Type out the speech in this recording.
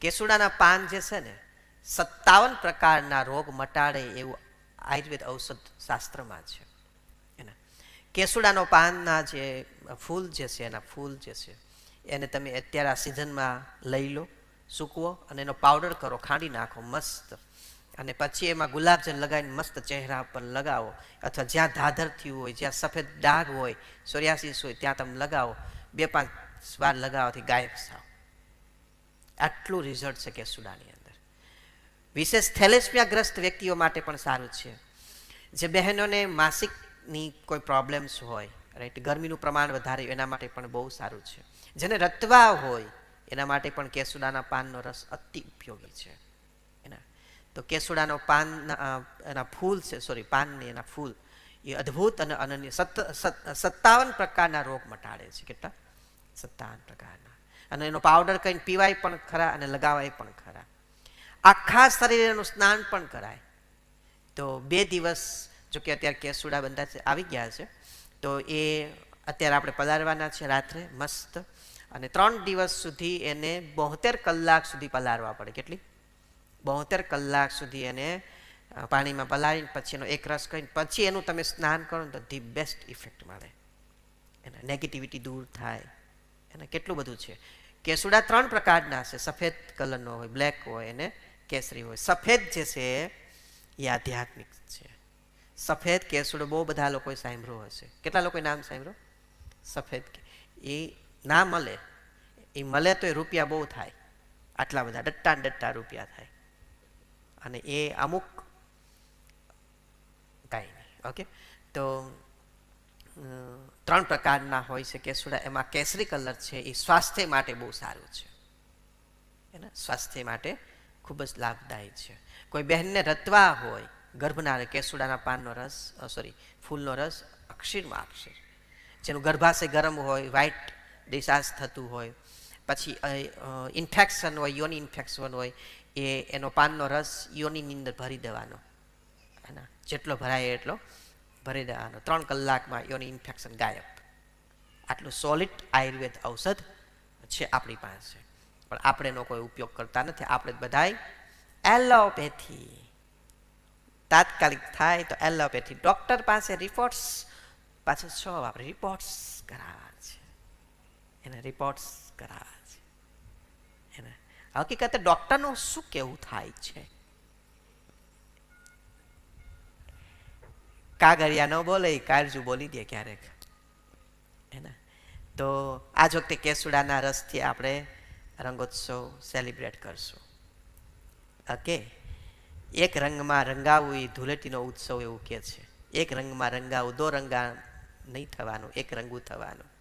કેસુડાના પાન જે છે ને, સત્તાવન પ્રકારના રોગ મટાડે એવું આયુર્વેદ ઔષધ શાસ્ત્રમાં છે. એના. કેસુડાનો પાનના જે ફૂલ જે છે, એના ફૂલ જે છે, એને તમે અત્યારે આ સિઝનમાં લઈ લો, સૂકવો અને એનો પાવડર કરો, ખાંડી નાખો, મસ્ત. અને પછી એમાં ગુલાબજળ લગાવીને મસ્ત ચહેરા પર લગાવો. અથવા જ્યાં ધાધર થયું હોય, જ્યાં સફેદ ડાઘ હોય, સોરિયાસીસ હોય, ત્યાં તમે લગાવો. બે પાંચ વાર લગાવવાથી ગાયબ થાવ આટલું રિઝલ્ટ છે કેસુડાની અંદર. વિશેષ થેલેસમિયાગ્રસ્ત વ્યક્તિઓ માટે પણ સારું છે. જે બહેનોને માસિકની કોઈ પ્રોબ્લેમ્સ હોય રાઈટ ગરમીનું પ્રમાણ વધારે, એના માટે પણ બહુ સારું છે. જેને રતવા હોય, એના માટે પણ કેસુડાના પાનનો રસ અતિ ઉપયોગી છે. એના, તો કેસુડાનો પાન એના ફૂલ છે સોરી પાનની એના ફૂલ, એ અદ્ભુત અને અનન્ય સત્ત સત્ત- સત્તાવન પ્રકારના રોગ મટાડે છે. કેટલા? સત્તાવન પ્રકારના. અને એનો પાવડર કહીને પીવાય પણ ખરા અને લગાવાય પણ ખરા. આખા શરીરનું સ્નાન પણ કરાય. તો બે દિવસ, જો કે અત્યારે કેસુડા બંધા છે, આવી ગયા છે. તો એ અત્યારે આપણે પલાળવાના છે રાત્રે, મસ્ત. અને ત્રણ દિવસ સુધી એને બોતેર કલાક સુધી પલાળવા પડે. કેટલી? બોતેર કલાક સુધી એને પાણીમાં પલાળીને પછી એનો એક રસ કરીને પછી એનું તમે સ્નાન કરો તો ધી બેસ્ટ ઇફેક્ટ મળે. એના નેગેટિવિટી દૂર થાય. એને કેટલું બધું છે. કેસુડા ત્રણ પ્રકારના છે. સફેદ કલરનો હોય, બ્લેક હોય અને કેસરી હોય. સફેદ જે છે એ આધ્યાત્મિક છે. સફેદ કેસુડો બહુ બધા લોકોએ સાંભળ્યું હશે. કેટલા લોકોએ નામ સાંભળ્યું? સફેદ એ ના મળે. એ મળે તો એ રૂપિયા બહુ થાય. આટલા બધા, ડટ્ટા ડટ્ટા રૂપિયા થાય. અને એ અમુક કાંઈ નહીં, ઓકે? તો ત્રણ પ્રકારના હોય છે કેસુડા. એમાં કેસરી કલર છે, એ સ્વાસ્થ્ય માટે બહુ સારું છે. એના સ્વાસ્થ્ય માટે ખૂબ જ લાભદાયી છે. કોઈ બહેનને રતવા હોય ગર્ભના કેસુડાના પાનનો રસ સોરી ફૂલનો રસ, અક્ષીરમાં અક્ષીર જેનું ગર્ભાશય ગરમ હોય વ્હાઇટ ડિસાસ થતું હોય, પછી ઇન્ફેક્શન હોય, યોની ઇન્ફેક્શન હોય, એ, એનો પાનનો રસ યોનીની અંદર ભરી દેવાનો. જેટલો ભરાય એટલો ભરી દેવાનો. ત્રણ કલાકમાં યોની ઇન્ફેક્શન ગાયબ. આટલું સોલિડ આયુર્વેદ ઔષધ છે આપણી પાસે. પણ આપણે એનો કોઈ ઉપયોગ કરતા નથી. આપણે બધાય એલોપેથી તાત્કાલિક થાય તો એલોપેથી ડૉક્ટર પાસે રિપોર્ટ્સ પાછળ છો આપણે રિપોર્ટ્સ કરાવવા છે. એને રિપોર્ટ્સ કરાવવા છે. એને હકીકતે ડૉક્ટરનું શું કેવું થાય છે? કાગળિયા ન બોલે કાળજુ બોલી દે ક્યારેક. એના તો આજ વખતે કેસુડાના રસથી આપણે રંગોત્સવ સેલિબ્રેટ કરશું. ઓકે? એક રંગમાં રંગાવું એ ધૂળેટીનો ઉત્સવ એવું કહે છે. એક રંગમાં રંગાવું, દો રંગા નહીં થવાનું, એક રંગું થવાનું.